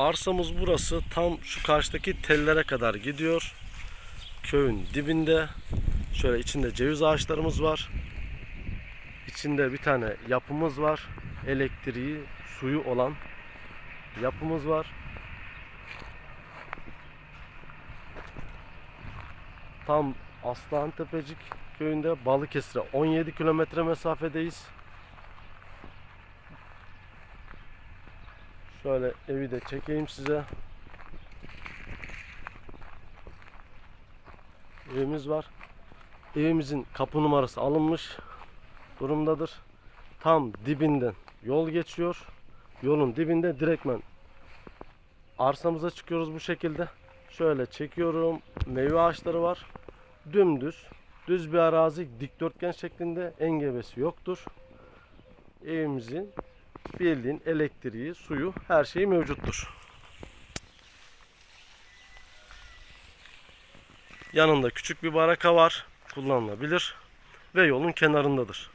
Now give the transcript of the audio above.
Arsamız burası. Tam şu karşıdaki tellere kadar gidiyor. Köyün dibinde. Şöyle içinde ceviz ağaçlarımız var. İçinde bir tane yapımız var. Elektriği, suyu olan yapımız var. Tam Aslan Tepecik köyünde Balıkesir'e 17 kilometre mesafedeyiz. Şöyle evi de çekeyim size. Evimiz var. Evimizin kapı numarası alınmış durumdadır. Tam dibinden yol geçiyor. Yolun dibinde direktmen arsamıza çıkıyoruz bu şekilde. Şöyle çekiyorum. Meyve ağaçları var. Dümdüz. Düz bir arazi dikdörtgen şeklinde engebesi yoktur. Evimizin bildiğin elektriği, suyu her şeyi mevcuttur. Yanında küçük bir baraka var. Kullanılabilir. Ve yolun kenarındadır.